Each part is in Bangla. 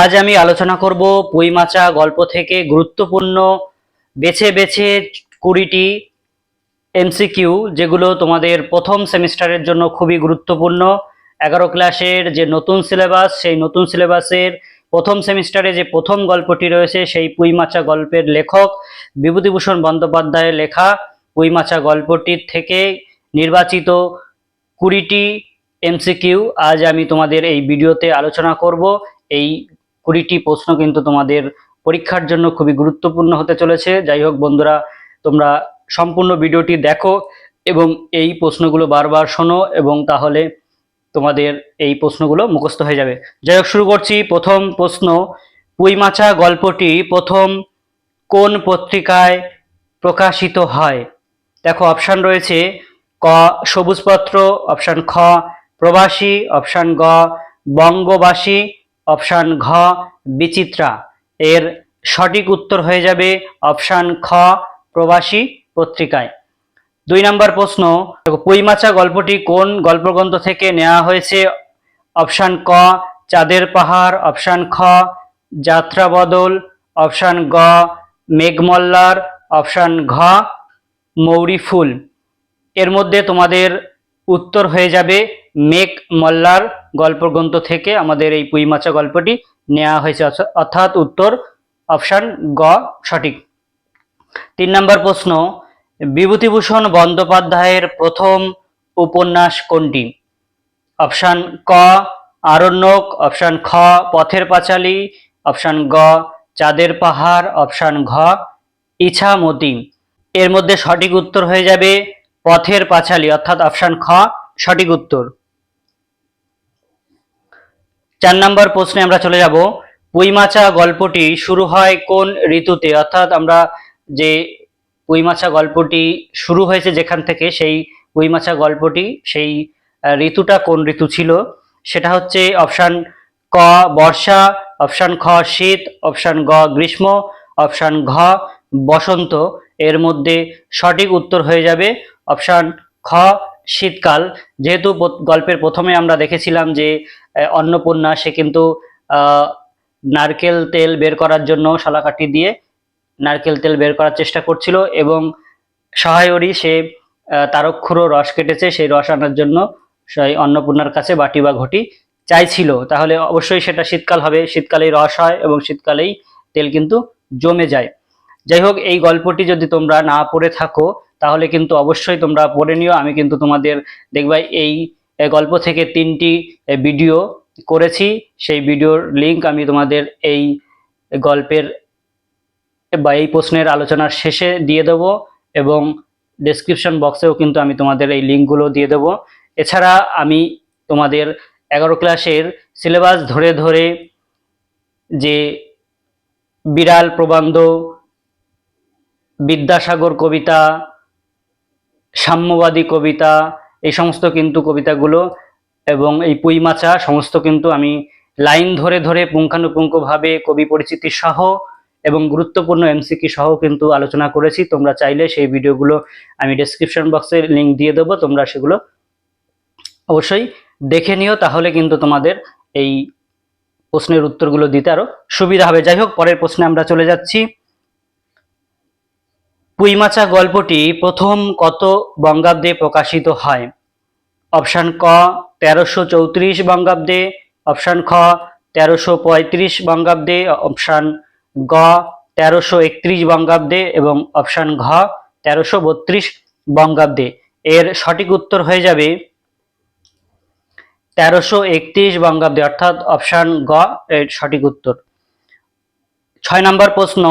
আজ আমি আলোচনা করব পুঁইমাচা গল্প থেকে গুরুত্বপূর্ণ, বেছে বেছে কুড়িটি এমসিকিউ যেগুলো তোমাদের প্রথম সেমিস্টারের জন্য খুবই গুরুত্বপূর্ণ। এগারো ক্লাসের যে নতুন সিলেবাস, সেই নতুন সিলেবাসের প্রথম সেমিস্টারে যে প্রথম গল্পটি রয়েছে, সেই পুঁইমাচা গল্পের লেখক বিভূতিভূষণ বন্দ্যোপাধ্যায়ের লেখা পুঁইমাচা গল্পটির থেকে নির্বাচিত কুড়িটি এমসিকিউ আজ আমি তোমাদের এই ভিডিওতে আলোচনা করব। এই কুড়িটি প্রশ্ন কিন্তু তোমাদের পরীক্ষার জন্য খুবই গুরুত্বপূর্ণ হতে চলেছে। যাই হোক বন্ধুরা, তোমরা সম্পূর্ণ ভিডিওটি দেখো এবং এই প্রশ্নগুলো বারবার শোনো এবং তাহলে তোমাদের এই প্রশ্নগুলো মুখস্থ হয়ে যাবে। যাই হোক, শুরু করছি। প্রথম প্রশ্ন পুইমাচা গল্পটি প্রথম কোন পত্রিকায় প্রকাশিত হয়? দেখো, অপশান রয়েছে ক, সবুজপত্র, অপশান খ, প্রবাসী, অপশান গ, বঙ্গবাসী অপশান ঘ, বিচিত্রা। এর সঠিক উত্তর হয়ে যাবে অপশান খ, প্রবাসী পত্রিকায়। দুই নম্বর প্রশ্ন পুইমাচা গল্পটি কোন গল্পগ্রন্থ থেকে নেওয়া হয়েছে? অপশান ক, চাঁদের পাহাড়। অপশান খ যাত্রা বদল অপশান গ, মেঘমল্লার। অপশান ঘ, মৌরি ফুল। এর মধ্যে তোমাদের উত্তর হয়ে যাবে মেক মল্লার গল্পগ্রন্থ থেকে। আমাদের এই পুইমাচা গল্পটি নেওয়া হয়েছে। অর্থাৎ উত্তর অপশান গ সঠিক। তিন নম্বর প্রশ্ন, বিভূতিভূষণ বন্দ্যোপাধ্যায়ের প্রথম উপন্যাস কোনটি? অপশান ক, আরণ্যক। অপশান খ, পথের পাঁচালী। অপশান গ, চাঁদের পাহাড়। অপশান ঘ, ইছামতি। এর মধ্যে সঠিক উত্তর হয়ে যাবে পথের পাঁচালী, অর্থাৎ অপশান খ, সঠিক উত্তর। চার নম্বর প্রশ্নে আমরা চলে যাব। পুইমাচা গল্পটি শুরু হয় কোন ঋতুতে? অর্থাৎ আমরা যে পুইমাচা গল্পটি শুরু হয়েছে যেখান থেকে, সেই পুইমাচা গল্পটি, সেই ঋতুটা কোন ঋতু ছিল? সেটা হচ্ছে অপশান ক, বর্ষা, অপশান খ, শীত, অপশান গ, গ্রীষ্ম, অপশান ঘ, বসন্ত। এর মধ্যে সঠিক উত্তর হয়ে যাবে অপশান খ শীতকাল। যেহেতু গল্পের প্রথমে আমরা দেখেছিলাম যে অন্নপূর্ণা সে কিন্তু নারকেল তেল বের করার জন্য শলাকাঠি দিয়ে নারকেল তেল বের করার চেষ্টা করছিল এবং সহায়রী সে আহ, তারক্ষুরো রস কেটেছে সেই রস আনার জন্য সেই অন্নপূর্ণার কাছে বাটি বা ঘটি চাইছিল। তাহলে অবশ্যই সেটা শীতকাল হবে। শীতকালেই রস হয় এবং শীতকালেই তেল কিন্তু জমে যায়। যাই হোক এই গল্পটি যদি তোমরা না পড়ে থাকো, তাহলে কিন্তু অবশ্যই তোমরা পড়ে নিও। আমি কিন্তু তোমাদের, দেখবা এই গল্প থেকে তিনটি ভিডিও করেছি। সেই ভিডিওর লিংক আমি তোমাদের এই গল্পের, বা এই প্রশ্নের আলোচনার শেষে দিয়ে দেবো এবং ডেসক্রিপশন বক্সেও কিন্তু আমি তোমাদের এই লিঙ্কগুলো দিয়ে দেবো। এছাড়া আমি তোমাদের এগারো ক্লাসের সিলেবাস ধরে ধরে যে বিড়াল প্রবন্ধ বিদ্যাসাগর কবিতা, সাম্যবাদী কবিতা, এই সমস্ত কিন্তু কবিতাগুলো এবং এই পুইমাচা সমস্ত কিন্তু আমি লাইন ধরে ধরে পুঙ্খানুপুঙ্খভাবে কবি পরিচিতি সহ এবং গুরুত্বপূর্ণ এমসিকি সহ কিন্তু আলোচনা করেছি। তোমরা চাইলে সেই ভিডিওগুলো আমি ডেসক্রিপশন বক্সে লিংক দিয়ে দেবো, তোমরা সেগুলো অবশ্যই দেখে নিও, তাহলে কিন্তু তোমাদের এই প্রশ্নের উত্তরগুলো দিতে আরও সুবিধা হবে। যাই হোক, পরের প্রশ্নে আমরা চলে যাচ্ছি। পুইমাচা গল্পটি প্রথম কত বঙ্গাব্দে প্রকাশিত হয়? অপশান ক, তেরোশো চৌত্রিশ বঙ্গাব্দে, অপশান খ, তেরোশো পঁয়ত্রিশ বঙ্গাব্দে, অপশান গ, তেরোশো একত্রিশ বঙ্গাব্দে এবং অপশান ঘ, তেরোশো বত্রিশ বঙ্গাব্দে। এর সঠিক উত্তর হয়ে যাবে তেরোশো একত্রিশ বঙ্গাব্দে, অর্থাৎ অপশান গ এর সঠিক উত্তর। ছয় নম্বর প্রশ্ন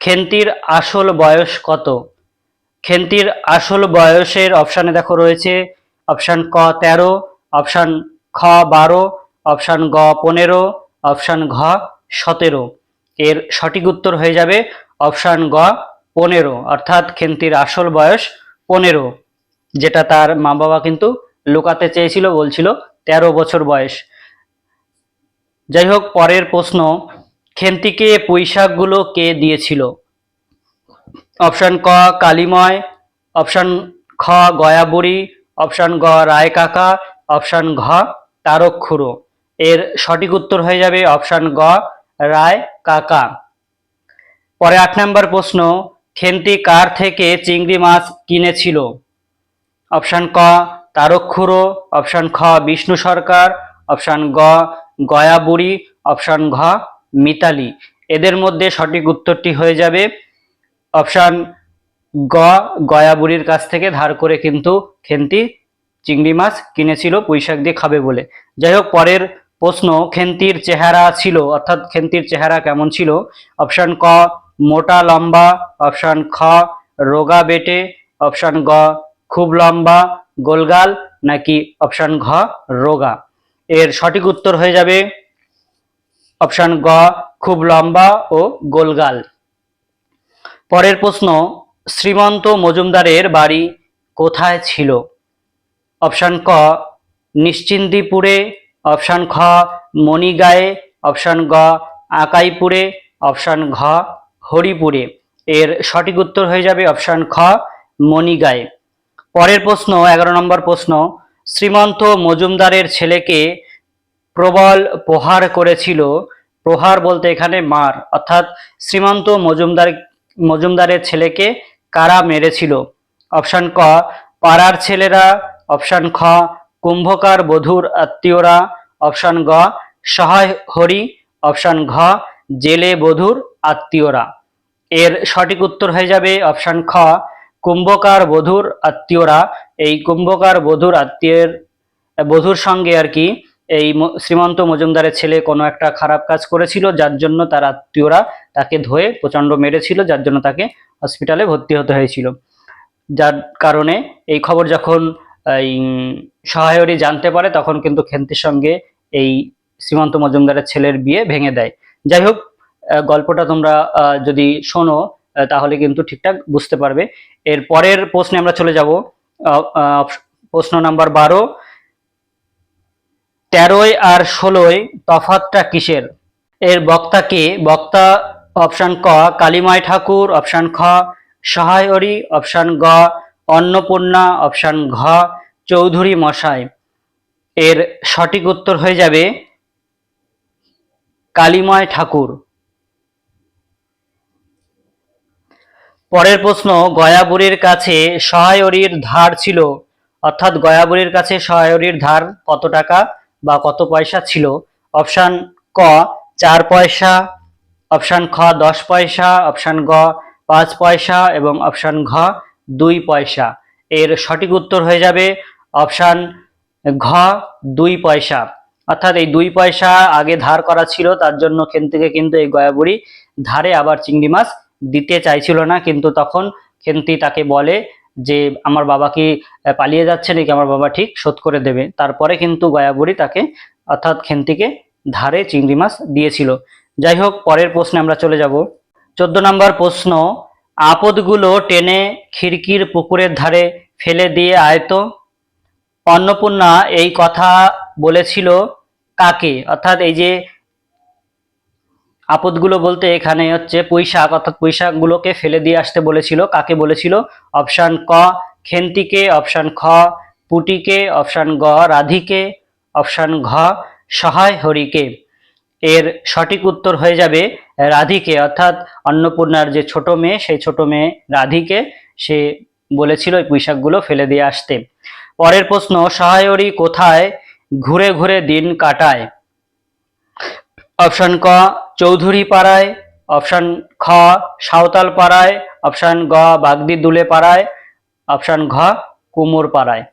খেন্তির আসল বয়স কত? খেন্তির আসল বয়সের অপশানে দেখো রয়েছে অপশান ক তেরো অপশান খ বারো অপশান গ পনেরো অপশান ঘ সতেরো। এর সঠিক উত্তর হয়ে যাবে অপশান গ পনেরো, অর্থাৎ খেন্তির আসল বয়স পনেরো, যেটা তার মা বাবা কিন্তু লুকাতে চেয়েছিল, বলছিল তেরো বছর বয়স। যাই হোক, পরের প্রশ্ন খেন্তিকে পুঁইশাকগুলো কে দিয়েছিল? অপশান ক, কালিময়, অপশান খ, গয়াবুড়ি, অপশান গ রায় কাকা অপশান ঘ তারক এর সঠিক উত্তর হয়ে যাবে অপশন গ রায় কাকা পরে আট নম্বর প্রশ্ন খেন্তি কার থেকে চিংড়ি মাছ কিনেছিল? অপশন ক তারক্ষুরো অপশন খ, বিষ্ণু সরকার, অপশন গ গয়া বুড়ি অপশন ঘ মিতালি। এদের মধ্যে সঠিক উত্তরটি হয়ে যাবে অপশন গ, গয়াবুড়ির কাছ থেকে ধার করে কিন্তু খেন্তি চিংড়ি মাছ কিনেছিল, পুঁইশাক দিয়ে খাবে বলে। যাই হোক, পরের প্রশ্ন, খেন্তির চেহারা ছিল, অর্থাৎ খেন্তির চেহারা কেমন ছিল? অপশন ক, মোটা লম্বা, অপশন খ, রোগা বেটে, অপশন গ, খুব লম্বা, গোলগাল, নাকি অপশন ঘ, রোগা। এর সঠিক উত্তর হয়ে যাবে অপশন গ, খুব লম্বা ও গোলগাল। পরের প্রশ্ন, শ্রীমন্ত মজুমদারের বাড়ি কোথায় ছিল? অপশন ক, নিশ্চিন্দিপুরে। অপশন খ, মণিগায়ে। অপশন গ, আকাইপুরে। অপশন ঘ, হরিপুরে। এর সঠিক উত্তর হয়ে যাবে অপশন খ, মণিগায়ে। পরের প্রশ্ন, এগারো নম্বর প্রশ্ন, শ্রীমন্ত মজুমদারের ছেলেকে প্রবল প্রহার করেছিল। প্রহার বলতে এখানে মার, অর্থাৎ শ্রীমন্ত মজুমদার, মজুমদারের ছেলেকে কারা মেরেছিল? অপশান ক, পাড়ার ছেলেরা। অপশান খ, কুম্ভকার বধূর আত্মীয়রা। অপশান গ, সহায় হরি। অপশান ঘ, জেলে বধূর আত্মীয়রা। এর সঠিক উত্তর হয়ে যাবে অপশান খ, কুম্ভকার বধূর আত্মীয়রা। এই কুম্ভকার বধূর আত্মীয়ের, বধূর সঙ্গে আর কি এই শ্রীমন্ত মজুমদারের ছেলে কোনো একটা খারাপ কাজ করেছিল, যার জন্য তার আত্মীয়রা তাকে ধয়ে প্রচণ্ড মেরেছিল, যার জন্য তাকে হসপিটালে ভর্তি হতে হয়েছিল। যার কারণে এই খবর যখন, এই সহায়রী জানতে পারে, তখন কিন্তু খেন্তির সঙ্গে এই শ্রীমন্ত মজুমদারের ছেলের বিয়ে ভেঙে দেয়। যাই হোক গল্পটা তোমরা যদি শোনো তাহলে কিন্তু ঠিকঠাক বুঝতে পারবে। এর পরের প্রশ্নে আমরা চলে যাব প্রশ্ন নাম্বার বারো তেরোয় আর ষোলোই তফাতটা কিসের? এর বক্তা কে? বক্তা অপশান ক, কালিমাই ঠাকুর, অপশান খ সহায়রী অপশান গ, অন্নপূর্ণা, অপশান ঘ, চৌধুরী মশাই। এর সঠিক উত্তর হয়ে যাবে কালিময় ঠাকুর। পরের প্রশ্ন, গয়াবুড়ির কাছে সহায়রীর ধার ছিল, অর্থাৎ গয়াবুড়ির কাছে সহায়রীর ধার কত টাকা? বা কত পয়সা ছিল? অপশান ক, চার পয়সা, অপশান খ, দশ পয়সা, অপশান গ, পাঁচ পয়সা এবং অপশান ঘ, দুই পয়সা। এর সঠিক উত্তর হয়ে যাবে অপশান ঘ, দুই পয়সা। অর্থাৎ এই দুই পয়সা আগে ধার করা ছিল, তার জন্য খেন থেকে কিন্তু এই গয়াবুড়ি ধারে আবার চিংড়ি মাছ দিতে চাইছিল না, কিন্তু তখন খেন্তি তাকে বলে যে আমার বাবা কি পালিয়ে যাচ্ছে নাকি, আমার বাবা ঠিক শোধ করে দেবে। তারপরে কিন্তু গয়াবুড়ি তাকে অর্থাৎ খেন্তিকে ধারে চিংড়ি মাছ দিয়েছিল। যাই হোক, পরের প্রশ্নে আমরা চলে যাব। চোদ্দ নম্বর প্রশ্ন, আপদগুলো টেনে খিড়কির পুকুরের ধারে ফেলে দিয়ে আয়ত অন্নপূর্ণা এই কথা বলেছিল কাকে? অর্থাৎ এই যে আপদগুলো বলতে এখানে হচ্ছে পুঁইশাক অর্থাৎ পুঁইশাকগুলোকে ফেলে দিয়ে আসতে বলেছিল। কাকে বলেছিল? অপশান ক, খেন্তিকে, অপশান খ, পুটিকে, অপশান গ, রাধিকে, অপশান ঘ, সহায় হরিকে। এর সঠিক উত্তর হয়ে যাবে রাধিকে, অর্থাৎ অন্নপূর্ণার যে ছোট মেয়ে, সেই ছোট মেয়ে রাধিকে সে বলেছিল এই পুঁইশাকগুলো ফেলে দিয়ে আসতে। পরের প্রশ্ন সহায়রী কোথায়? ঘুরে ঘুরে দিন কাটায়। অপশন ক চৌধুরী পাড়ায় অপশান খ সাঁওতাল পাড়ায় অপশান গ বাগদি দুলে পাড়ায় অপশান ঘ কুমোর পাড়ায়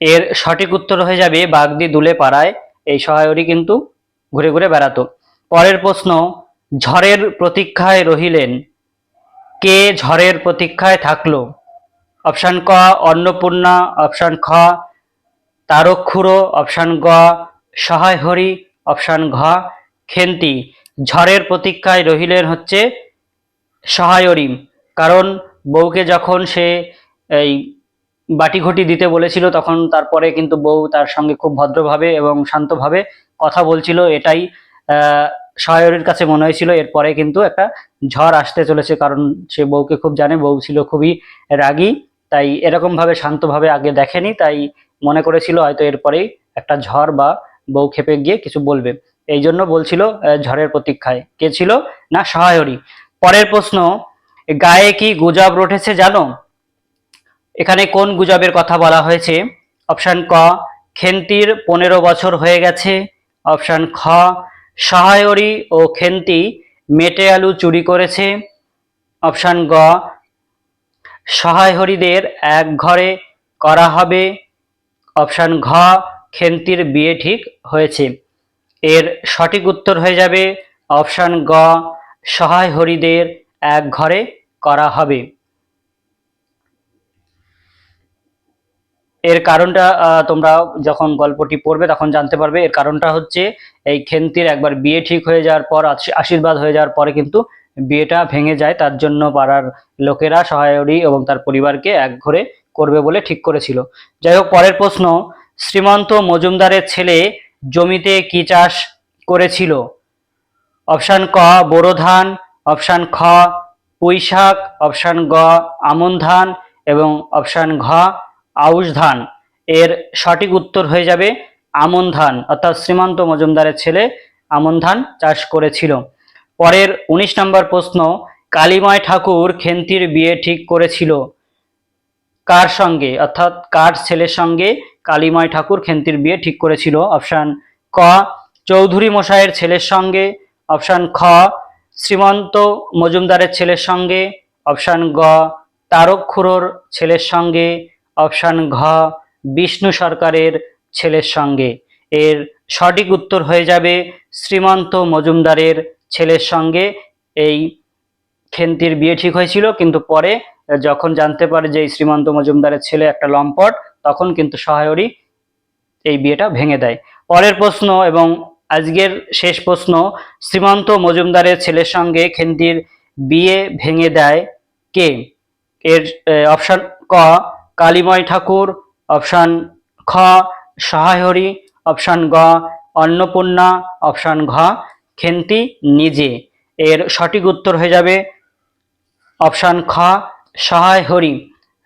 এর সঠিক উত্তর হয়ে যাবে বাগদি দুলে পাড়ায় এই সহায়রী কিন্তু ঘুরে ঘুরে বেড়াতো। পরের প্রশ্ন, ঝড়ের প্রতীক্ষায় রহিলেন। কে ঝড়ের প্রতীক্ষায় থাকল? অপশান ক, অন্নপূর্ণা। অপশান খ, তারক্ষুরো। অপশান গ সহায় হরি অপশন ঘ খেন্তি। ঝড়ের প্রতীক্ষায় রহিলেন হচ্ছে সহায়রী কারণ বউকে যখন সে এই বাটি ঘটি দিতে বলেছিল, তখন তারপরে কিন্তু বউ তার সঙ্গে খুব ভদ্রভাবে এবং শান্তভাবে কথা বলছিল। এটাই সহায়রীর কাছে মনে হয়েছিল। এরপরে কিন্তু একটা ঝড় আসতে চলেছে, কারণ সে বউকে খুব জানে, বউ ছিল খুবই রাগী। তাই এরকমভাবে শান্তভাবে আগে দেখেনি, তাই মনে করেছিল হয়তো এরপরেই একটা ঝড় বা বউ খেপে গিয়ে কিছু বলবে। এই জন্য বলছিল ঝড়ের প্রতীক্ষায়। কে ছিল? না, সহায়রী। পরের প্রশ্ন, গায়ে কি গুজব রটেছে জানো? এখানে কোন গুজবের কথা বলা হয়েছে? অপশন ক, খেন্তির পনেরো বছর হয়ে গেছে। অপশন খ, সহায়রী ও খেন্তি মেটে আলু চুরি করেছে। অপশন গ সহায়হরিদের এক ঘরে করা হবে। অপশন ঘ, খেন্তির বিয়ে ঠিক হয়েছে। এর সঠিক উত্তর হয়ে যাবে অপশান গ, সহায় হরিদের এক ঘরে করা হবে। এর কারণটা তোমরা যখন গল্পটি পড়বে তখন জানতে পারবে। এর কারণটা হচ্ছে, এই খেন্তির একবার বিয়ে ঠিক হয়ে যাওয়ার পর, আশী- আশীর্বাদ হয়ে যাওয়ার পরে কিন্তু বিয়েটা ভেঙে যায়। তার জন্য পাড়ার লোকেরা সহায়রী এবং তার পরিবারকে এক ঘরে করবে বলে ঠিক করেছিল। যাই হোক, পরের প্রশ্ন, শ্রীমন্ত মজুমদারের ছেলে জমিতে কি চাষ করেছিল? অপশান ক, বোরো ধান, অপশান খ, পুঁই অপশান গ, আমন ধান এবং অপশান ঘ, আউশ ধান। এর সঠিক উত্তর হয়ে যাবে আমন ধান, অর্থাৎ শ্রীমন্ত মজুমদারের ছেলে আমন ধান চাষ করেছিল। পরের উনিশ নম্বর প্রশ্ন, কালীময় ঠাকুর খেন্তির বিয়ে ঠিক করেছিল? কার সঙ্গে? অর্থাৎ কার ছেলের সঙ্গে কালীময় ঠাকুর খেন্তির বিয়ে ঠিক করেছিল? অপশান ক, চৌধুরী মশাইয়ের ছেলের সঙ্গে। অপশান খ, শ্রীমন্ত মজুমদারের ছেলের সঙ্গে। অপশান গ, তারক খুড়োর ছেলের সঙ্গে। অপশান ঘ, বিষ্ণু সরকারের ছেলের সঙ্গে। এর সঠিক উত্তর হয়ে যাবে শ্রীমন্ত মজুমদারের ছেলের সঙ্গে। এই খেন্তির বিয়ে ঠিক হয়েছিল, কিন্তু পরে যখন জানতে পারে যে শ্রীমন্ত মজুমদারের ছেলে একটা লম্পট, তখন কিন্তু সহায়রী এই বিয়েটা ভেঙে দেয়। পরের প্রশ্ন এবং আজকের শেষ প্রশ্ন, শ্রীমন্ত মজুমদারের ছেলের সঙ্গে খেন্তির বিয়ে ভেঙে দেয় কে? এর অপশান ক, কালীময় ঠাকুর, অপশান খ সহায়রী অপশান গ, অন্নপূর্ণা, অপশান ঘ খেন্তি নিজে। এর সঠিক উত্তর হয়ে যাবে অপশান খ, সহায় হরি।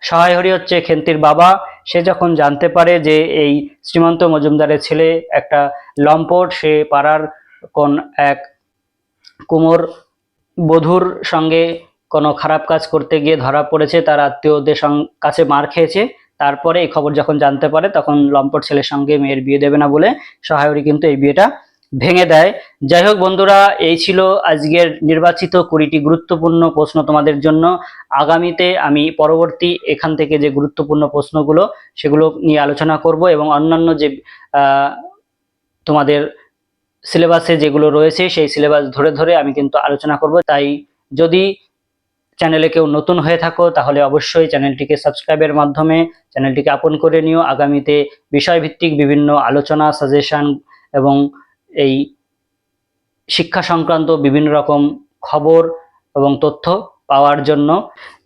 সহায় হরি হচ্ছে খেন্তির বাবা। সে যখন জানতে পারে যে এই শ্রীমন্ত মজুমদারের ছেলে একটা লম্পট, সে পাড়ার কোন এক কুমোর বধুর সঙ্গে কোনো খারাপ কাজ করতে গিয়ে ধরা পড়েছে, তার আত্মীয়দের কাছে মার খেয়েছে। তারপরে এই খবর যখন জানতে পারে, তখন লম্পট ছেলের সঙ্গে মেয়ের বিয়ে দেবে না বলে সহায়রী কিন্তু এই বিয়েটা ভেঙে দেয়। যাই হোক বন্ধুরা, এই ছিল আজকের নির্বাচিত কুড়িটি গুরুত্বপূর্ণ প্রশ্ন তোমাদের জন্য। আগামীতে আমি পরবর্তী এখান থেকে যে গুরুত্বপূর্ণ প্রশ্নগুলো, সেগুলো নিয়ে আলোচনা করব এবং অন্যান্য যে তোমাদের সিলেবাসে যেগুলো রয়েছে, সেই সিলেবাস ধরে ধরে আমি কিন্তু আলোচনা করব। তাই যদি চ্যানেলে কেউ নতুন হয়ে থাকো, তাহলে অবশ্যই চ্যানেলটিকে সাবস্ক্রাইবের মাধ্যমে চ্যানেলটিকে আপন করে নিও। আগামীতে বিষয়ভিত্তিক বিভিন্ন আলোচনা, সাজেশন এবং এই শিক্ষা সংক্রান্ত বিভিন্ন রকম খবর এবং তথ্য পাওয়ার জন্য।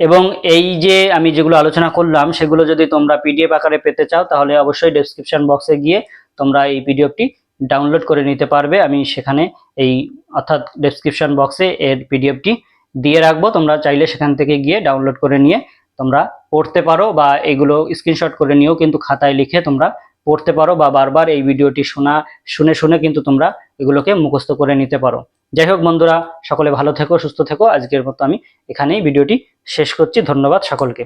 এবং এই যে আমি যেগুলো আলোচনা করলাম, সেগুলো যদি তোমরা পিডিএফ আকারে পেতে চাও, তাহলে অবশ্যই ডেসক্রিপশন বক্সে গিয়ে তোমরা এই পিডিএফটি ডাউনলোড করে নিতে পারবে। আমি সেখানে এই, অর্থাৎ ডেসক্রিপশন বক্সে এর পিডিএফটি দিয়ে রাখব। তোমরা চাইলে সেখান থেকে গিয়ে ডাউনলোড করে নিয়ে তোমরা পড়তে পারো বা এগুলো স্ক্রিনশট করে নিয়েও কিন্তু খাতায় লিখে তোমরা পড়তে পারো বা বারবার এই ভিডিওটি শোনা, শুনে শুনে কিন্তু তোমরা এগুলোকে মুখস্থ করে নিতে পারো। যাই হোক বন্ধুরা, সকলে ভালো থেকো, সুস্থ থেকো। আজকের মতো আমি এখানেই ভিডিওটি শেষ করছি। ধন্যবাদ সকলকে।